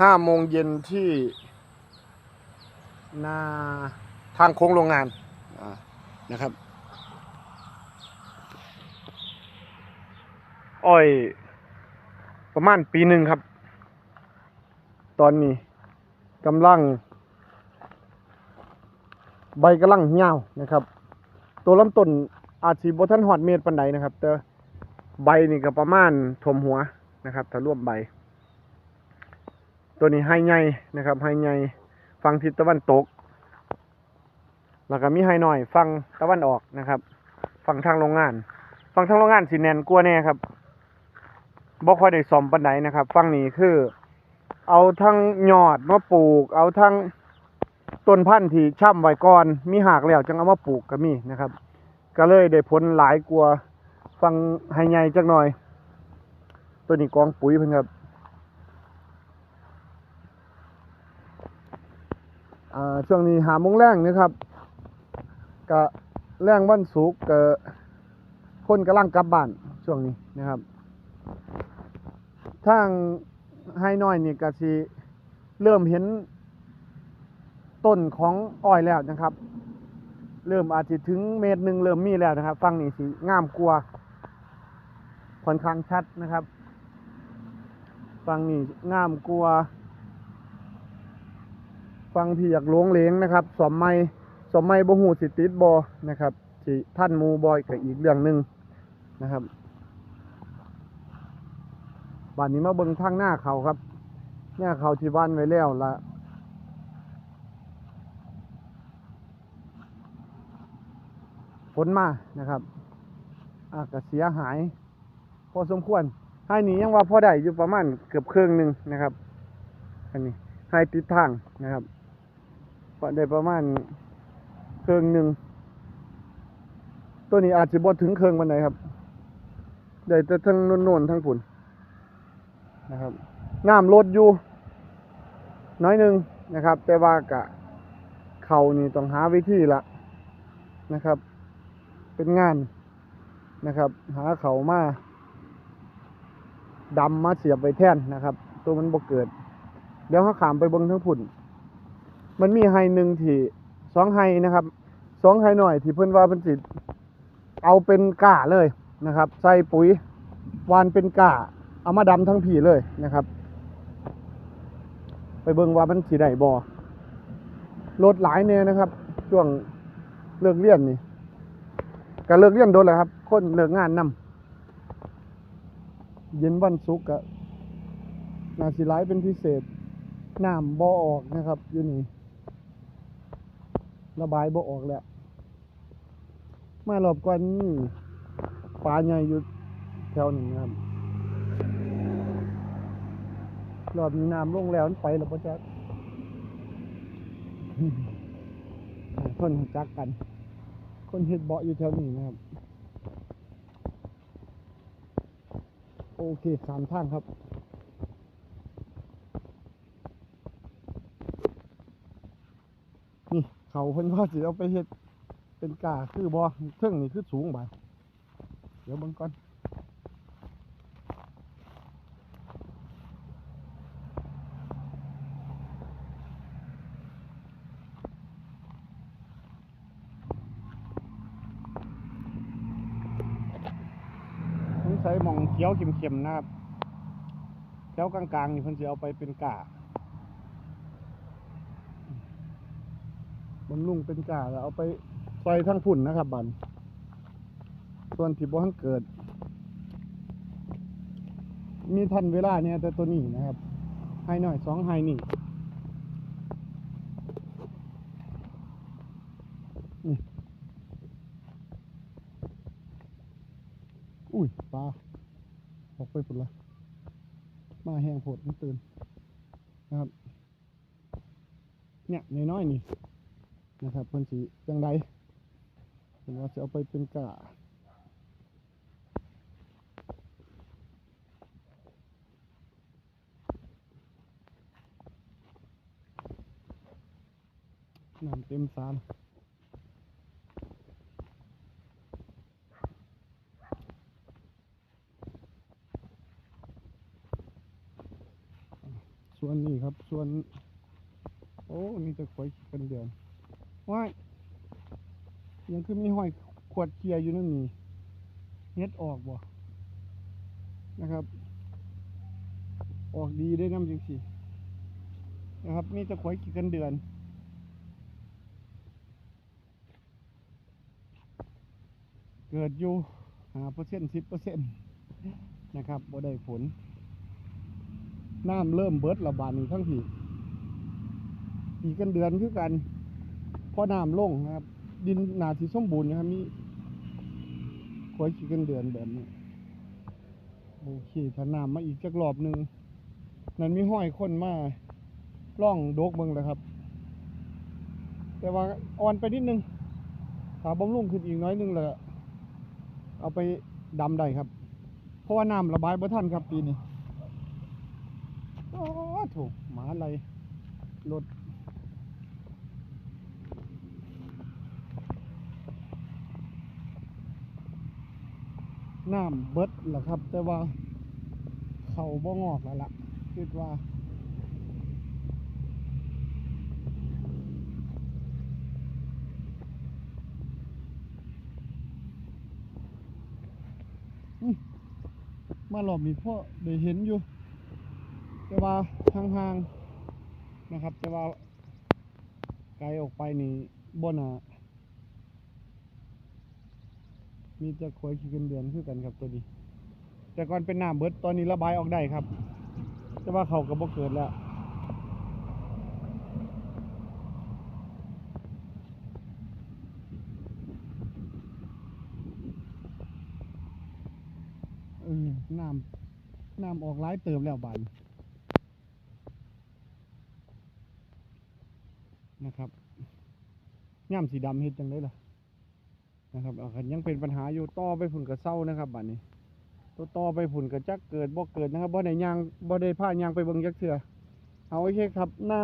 ห้าโมงเย็นที่หน้าทางโค้งโรงงานอ่านะครับ อ้อย ประมาณปีหนึ่งครับ ตอนนี้กำลัง ใบกำลังเหี่ยวนะครับ ตัวลำต้นอาจสิบ่ทันหอดเมตรปานใดนะครับ แต่ใบนี่ก็ประมาณถมหัวนะครับถ้ารวมใบ ตัวนี้ไฮใหญ่นะครับไฮใหญ่ฝั่งทิศตะวันตก แล้วก็มีไฮหน้อยฝั่งตะวันออกนะครับฝั่งทางโรงงานฝั่งทางโรงงานสิแนนกว่าแน่ครับบ่ค่อยได้ซ่อมปานใดนะครับฝั่งนี้คือ เอาทั้งยอดมาปลูก เอาทั้งต้นพันธุ์ที่ช่ำไว้ก่อน มีหากแล้วจึงเอามาปลูกก็มีนะครับ ก็เลยได้ผลหลายกว่าฟังไฮใหญ่จักหน่อย ตัวนี้กองปุ๋ยเพิ่นครับ อ่า ช่วงนี้หาโมงแรงนะครับกะแรงวันศุกกะคนกำลังกลับบ้านช่วงนี้นะครับทางไฮน้อยนี่ก็สิเริ่มเห็นต้นของอ้อยแล้วนะครับ เริ่มอาจจะถึงเมตรหนึ่งเริ่มมีแล้วนะครับ ฟังนี่สิงามกลัวค่อนข้างชัดนะครับ ฟังนี่งามกลัวา ฟังที่อยากหลวงเลงนะครับสอมไม่สอมไม่บ่หูสิติดบอนะครับสิท่านมูบอยกับอีกเรื่องหนึ่งนะครับบ้านนี้มาเบิ่งทางหน้าเขาครับ หน้าเขาที่บ้านไว้แล้วละฝนมานะครับอากาเสียหาย พอสมควรให้นี้ยังว่าพอได้อยู่ประมาณเกือบครึ่งหนึ่งนะครับ อันนี้ให้ติดทางนะครับ ได้ประมาณเครื่องหนึ่ง ตัวนี้อาจจะบ่ถึงเครื่องวันไหนครับ ได้แต่ทั้งโน่นๆทั้งผุนนะครับน้ำลดอยู่ น้อยหนึ่งนะครับ แต่ว่ากะเขานี่ต้องหาวิธีละนะครับ เป็นงานนะครับ หาเขามาดำมาเสียบไปแท่นนะครับ ตัวมันบ่เกิด เดี๋ยวเขาขามไปเบิ้งทั้งผุ่น มันมีไฮหนึ่งที่สองไฮนะครับสองไฮหน่อยที่เพื่อนว่าเป็นสิเอาเป็นก้าเลยนะครับ ใส่ปุ๋ยวานเป็นก้าเอามาดำทั้งผีเลยนะครับ ไปเบิ่งว่ามันสีได้บอรถหลายเนี่ยนะครับ ช่วงเลิกเรียนนี่ก็เลิกเรียนโดนแล้วครับ คนเลิกงานนำเย็นวันศุกร์ก็นาสิไลายเป็นพิเศษน้ำบ่ออกนะครับอยู่นี่ ระบายบ่ออกแล้วมารอบก่อนนี่ปลาใหญ่อยู่แถวนี้นะครับรอบนี้น้ำลงแล้วมันไปแล้วป่ะจ๊ะคนจักกัน คนเฮ็ดเบาะอยู่แถวนี้นะครับ โอเคสามทางครับ นี่ เขาเพิ่นว่าสิเอาไปเฮ็ดเป็นกาคือบ่เทิงนี่คือสูงไปเดี๋ยวเบิ่งก่อนนี่ใส่มองเขียวเข็มๆนะครับแถวกลางๆนี่เพิ่นสิเอาไปเป็นกา บำรุงเป็นกาแล้วเอาไปใส่ทั้งฝุ่นนะครับบันส่วนที่บ่ทันเกิด มีทันเวลาเนี่ยแต่ตัวนี้นะครับให้หน่อยสองให้นี่นี่อุ้ยปลาออกไปปุ่นละมาแห้งโผดมันตื่นนะครับ เนี่ยน้อยๆนี่ นะครับเพิ่นสิจังไดเพิ่นว่าสิเอาไปเป็นกะน้ำเต็มสารส่วนนี้ครับ ส่วน โอ้มีแต่ขวยกันเดือน ว้ายยังคือมีห้อยขวดเกียร์อยู่นั่นนี่เฮ็ดออกบ่นะครับ ออกดีได้น้ำจังสินะครับมีแต่ขวยกี่กันเดือนเกิดอยู่ห้าเปอร์เซ็นต์สิบเปอร์เซ็นต์นะครับบ่ได้ผล น้ำเริ่มเบิดระบาดนี่ทั้งทีอีกกันเดือนคือกัน อน้ำลงนะครับ ดินหนาสีสมบูรณ์นะครับมีควยขี้กันเดือนแบบนี้โอเคถ้าน้ำมาอีกจักรอบหนึ่งนั่นมีห้อยคนมาล่องโดกเบิ่งแล้วครับ แต่ว่าอ่อนไปนิดนึงถ้าบำรุงขึ้นอีกน้อยนึงแล้วเอาไปดำได้ครับ เพราะว่าน้ำระบายบ่ทันครับปีนี้โอ้ถูกหมาอะไรรถ น้ำเบิดแหละครับ แต่ว่าเขาบ่งอกแล้วล่ะคิดว่ามารอบนี้พ่อได้เห็นอยู่ แต่ว่าห่างๆนะครับ แต่ว่าไกลออกไปนี่บนอะ มีจะควยขี้กันเดือนคือกันครับตัวนี้ แต่ก่อนเป็นน้ำเบิดตอนนี้ระบายออกได้ครับ แต่ว่าเขาก็บ่เกิดแล้วเออน้ำน้ำออกร้ายเติมแล้วบานนะครับย่ำสีดำเฮ็ดจังได้ล่ะ นะครับเอาคันยังเป็นปัญหาอยู่ต่อไปผุ่นกระเศร้านะครับบัดนี้ตัวต่อไปผุ่นกระจักเกิดบ่เกิดนะครับบ่ได้ยางบ่ได้พายางไปเบิ่งจักเถื่อเอาโอเคครับหน้า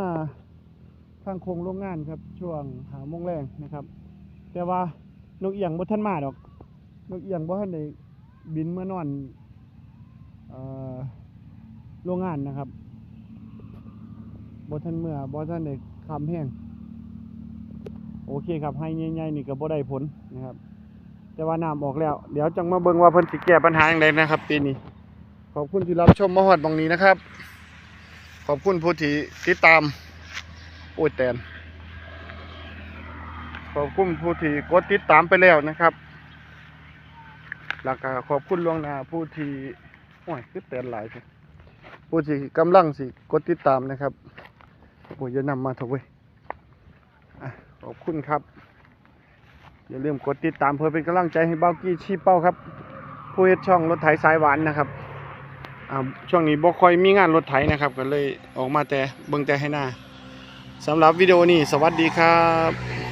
ทางโครงโรงงานครับ ช่วงหาโมงแรงนะครับ แต่ว่านกเอียงบ่ทันมาดอกนกเอียงบ่ทันได้บินเมื่อนอนโรงงานนะครับบ่ทันเมื่อบ่ทันได้คำแห้ง โอเคครับให้ใหญ่ๆนี่ก็บ่ได้ผลนะครับ แต่ว่าน้ำออกแล้ว เดี๋ยวจังมาเบิ่งว่าเพิ่นสิแก้ปัญหาจังไดนะครับปีนี้ขอบคุณที่รับชมมาฮอดบังนี้นะครับ ขอบคุณผู้ที่ติดตามโอ้ยแตนขอบคุณผู้ที่กดติดตามไปแล้วนะครับแล้วก็ขอบคุณล่วงหน้าผู้ที่โอ้ยคือแตนหลายสิผู้ที่กำลังสิกดติดตามนะครับโอ้ยอย่านำมาถอะเว้ยอะ ขอบคุณครับ อย่าลืมกดติดตามเพื่อเป็นกำลังใจให้เบ้ากี้ชีเป้าครับ ผู้เฮ็ดช่องรถไถสายหวานนะครับช่วงนี้บ่ค่อยมีงานรถไถนะครับ ก็เลยออกมาแต่เบิ่งแต่ให้หน้าสำหรับวิดีโอนี้สวัสดีครับ